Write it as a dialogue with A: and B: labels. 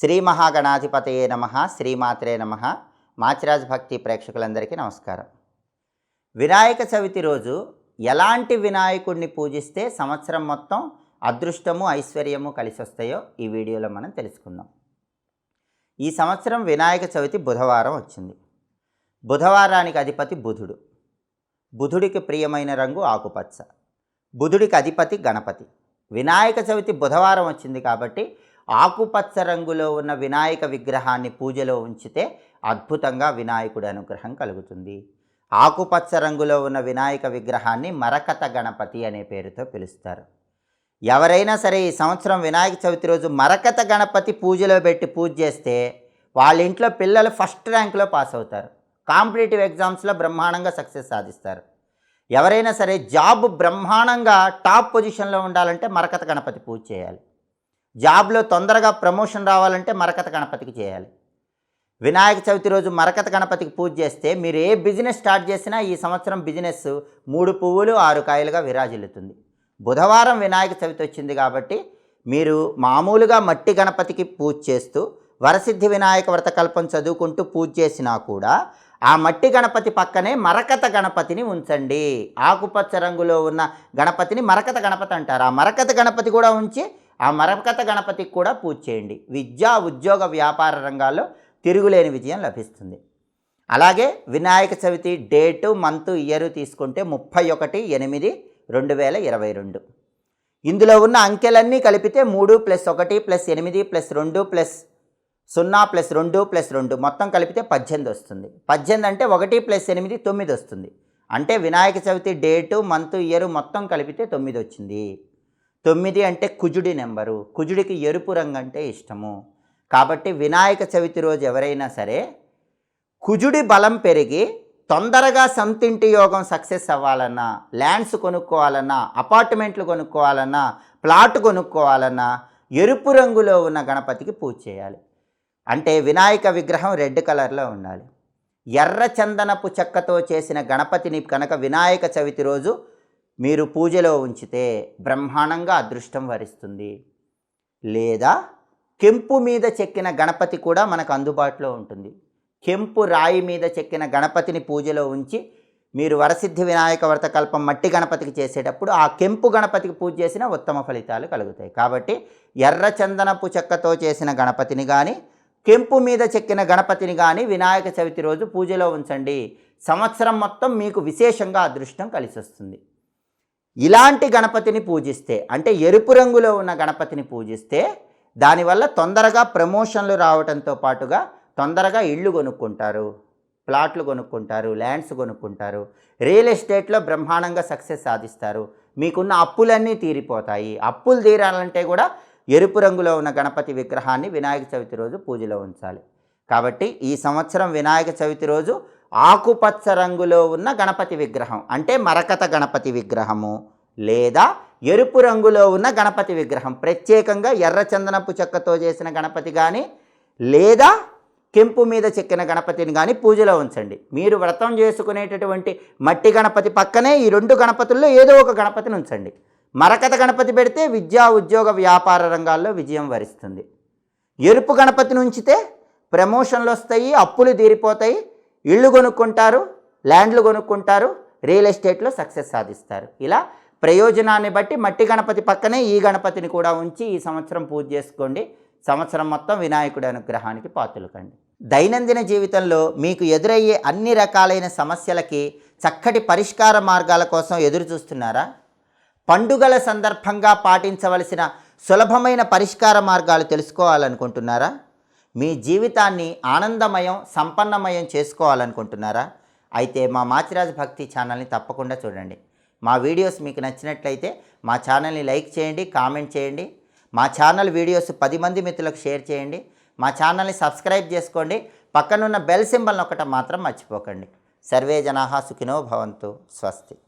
A: శ్రీ మహాగణాధిపతయే నమ శ్రీమాత్రే నమ. మాచిరాజ్ భక్తి ప్రేక్షకులందరికీ నమస్కారం. వినాయక చవితి రోజు ఎలాంటి వినాయకుడిని పూజిస్తే సంవత్సరం మొత్తం అదృష్టము ఐశ్వర్యము కలిసి వస్తాయో ఈ వీడియోలో మనం తెలుసుకుందాం. ఈ సంవత్సరం వినాయక చవితి బుధవారం వచ్చింది. బుధవారానికి అధిపతి బుధుడు. బుధుడికి ప్రియమైన రంగు ఆకుపచ్చ. బుధుడికి అధిపతి గణపతి. వినాయక చవితి బుధవారం వచ్చింది కాబట్టి ఆకుపచ్చ రంగులో ఉన్న వినాయక విగ్రహాన్ని పూజలో ఉంచితే అద్భుతంగా వినాయకుడి అనుగ్రహం కలుగుతుంది. ఆకుపచ్చ రంగులో ఉన్న వినాయక విగ్రహాన్ని మరకత గణపతి అనే పేరుతో పిలుస్తారు. ఎవరైనా సరే ఈ సంవత్సరం వినాయక చవితి రోజు మరకత గణపతి పూజలో పెట్టి పూజ చేస్తే వాళ్ళ ఇంట్లో పిల్లలు ఫస్ట్ ర్యాంక్లో పాస్ అవుతారు. కాంపిటేటివ్ ఎగ్జామ్స్లో బ్రహ్మాండంగా సక్సెస్ సాధిస్తారు. ఎవరైనా సరే జాబ్ బ్రహ్మాండంగా టాప్ పొజిషన్లో ఉండాలంటే మరకత గణపతి పూజ చేయాలి. జాబ్లో తొందరగా ప్రమోషన్ రావాలంటే మరకత గణపతికి చేయాలి. వినాయక చవితి రోజు మరకత గణపతికి పూజ చేస్తే మీరు ఏ బిజినెస్ స్టార్ట్ చేసినా ఈ సంవత్సరం బిజినెస్ మూడు పువ్వులు ఆరు కాయలుగా విరాజిల్లుతుంది. బుధవారం వినాయక చవితి వచ్చింది కాబట్టి మీరు మామూలుగా మట్టి గణపతికి పూజ చేస్తూ వరసిద్ధి వినాయక వ్రతకల్పం చదువుకుంటూ పూజ చేసినా కూడా ఆ మట్టి గణపతి పక్కనే మరకత గణపతిని ఉంచండి. ఆకుపచ్చ రంగులో ఉన్న గణపతిని మరకత గణపతి అంటారు. ఆ మరకత గణపతి కూడా ఉంచి ఆ మరకత గణపతికి కూడా పూజ చేయండి. విద్యా ఉద్యోగ వ్యాపార రంగాల్లో తిరుగులేని విజయం లభిస్తుంది. అలాగే Vinayaka Chavithi date month year తీసుకుంటే ముప్పై ఒకటి ఎనిమిది రెండు వేల ఇరవై రెండు. ఇందులో ఉన్న అంకెలన్నీ కలిపితే మూడు ప్లస్ ఒకటి ప్లస్ ఎనిమిది ప్లస్ రెండు ప్లస్ సున్నా ప్లస్ రెండు ప్లస్ రెండు. మొత్తం కలిపితే పద్దెనిమిది వస్తుంది. పద్దెనిమిది అంటే ఒకటి ప్లస్ ఎనిమిది తొమ్మిది వస్తుంది. అంటే Vinayaka Chavithi date month year మొత్తం కలిపితే తొమ్మిది వచ్చింది. తొమ్మిది అంటే కుజుడి నెంబరు. కుజుడికి ఎరుపు రంగు అంటే ఇష్టము. కాబట్టి వినాయక చవితి రోజు ఎవరైనా సరే కుజుడి బలం పెరిగి తొందరగా సొంతింటి యోగం సక్సెస్ అవ్వాలన్నా ల్యాండ్స్ కొనుక్కోవాలన్నా అపార్ట్మెంట్లు కొనుక్కోవాలన్నా ప్లాట్ కొనుక్కోవాలన్నా ఎరుపు రంగులో ఉన్న గణపతికి పూజ చేయాలి. అంటే వినాయక విగ్రహం రెడ్ కలర్లో ఉండాలి. ఎర్ర చందనపు చెక్కతో చేసిన గణపతిని కనుక వినాయక చవితి రోజు మీరు పూజలో ఉంచితే బ్రహ్మాండంగా అదృష్టం వరిస్తుంది. లేదా కెంపు మీద చెక్కిన గణపతి కూడా మనకు అందుబాటులో ఉంటుంది. కెంపు రాయి మీద చెక్కిన గణపతిని పూజలో ఉంచి మీరు వరసిద్ధి వినాయక వ్రతకల్పం మట్టి గణపతికి చేసేటప్పుడు ఆ కెంపు గణపతికి పూజ చేసిన ఉత్తమ ఫలితాలు కలుగుతాయి. కాబట్టి ఎర్ర చందనపు చెక్కతో చేసిన గణపతిని కానీ కెంపు మీద చెక్కిన గణపతిని కానీ వినాయక చవితి రోజు పూజలో ఉంచండి. సంవత్సరం మొత్తం మీకు విశేషంగా అదృష్టం కలిసి వస్తుంది ఇలాంటి గణపతిని పూజిస్తే అంటే ఎరుపు రంగులో ఉన్న గణపతిని పూజిస్తే దానివల్ల తొందరగా ప్రమోషన్లు రావడంతో పాటుగా తొందరగా ఇళ్ళు కొనుక్కుంటారు ప్లాట్లు కొనుక్కుంటారు ల్యాండ్స్ కొనుక్కుంటారు రియల్ ఎస్టేట్లో బ్రహ్మాండంగా సక్సెస్ సాధిస్తారు. మీకున్న అప్పులన్నీ తీరిపోతాయి. అప్పులు తీరాలంటే కూడా ఎరుపు రంగులో ఉన్న గణపతి విగ్రహాన్ని వినాయక చవితి రోజు పూజలో ఉంచాలి. కాబట్టి ఈ సంవత్సరం వినాయక చవితి రోజు ఆకుపచ్చ రంగులో ఉన్న గణపతి విగ్రహం. అంటే మరకత గణపతి విగ్రహము లేదా ఎరుపు రంగులో ఉన్న గణపతి విగ్రహం. ప్రత్యేకంగా ఎర్ర చందనపు చెక్కతో చేసిన గణపతి కానీ లేదా కెంపు మీద చెక్కిన గణపతిని కానీ పూజలో ఉంచండి. మీరు వ్రతం చేసుకునేటటువంటి మట్టి గణపతి పక్కనే ఈ రెండు గణపతుల్లో ఏదో ఒక గణపతిని ఉంచండి. మరకత గణపతి పెడితే విద్యా ఉద్యోగ వ్యాపార రంగాల్లో విజయం వరిస్తుంది. ఎరుపు గణపతిని ఉంచితే ప్రమోషన్లు వస్తాయి అప్పులు తీరిపోతాయి ఇళ్ళు కొనుక్కుంటారు ల్యాండ్లు కొనుక్కుంటారు రియల్ ఎస్టేట్లో సక్సెస్ సాధిస్తారు. ఇలా ప్రయోజనాన్ని బట్టి మట్టి గణపతి పక్కనే ఈ గణపతిని కూడా ఉంచి ఈ సంవత్సరం పూజ చేసుకోండి. సంవత్సరం మొత్తం వినాయకుడి అనుగ్రహానికి పాత్రలు కండి దైనందిన జీవితంలో మీకు ఎదురయ్యే అన్ని రకాలైన సమస్యలకి చక్కటి పరిష్కార మార్గాల కోసం ఎదురు చూస్తున్నారా? పండుగల సందర్భంగా పాటించవలసిన సులభమైన పరిష్కార మార్గాలు తెలుసుకోవాలనుకుంటున్నారా? మీ జీవితాన్ని ఆనందమయం సంపన్నమయం చేసుకోవాలనుకుంటున్నారా? అయితే మా మాచిరాజ్ భక్తి ఛానల్ని తప్పకుండా చూడండి. మా వీడియోస్ మీకు నచ్చినట్లయితే మా ఛానల్ని లైక్ చేయండి కామెంట్ చేయండి. మా ఛానల్ వీడియోస్ పది మంది మిత్రులకు షేర్ చేయండి. మా ఛానల్ని సబ్స్క్రైబ్ చేసుకోండి. పక్కనున్న బెల్ సింబల్ నొక్కటం మాత్రం మర్చిపోకండి. సర్వే జనాహా సుఖినో భవంతు. స్వస్తి.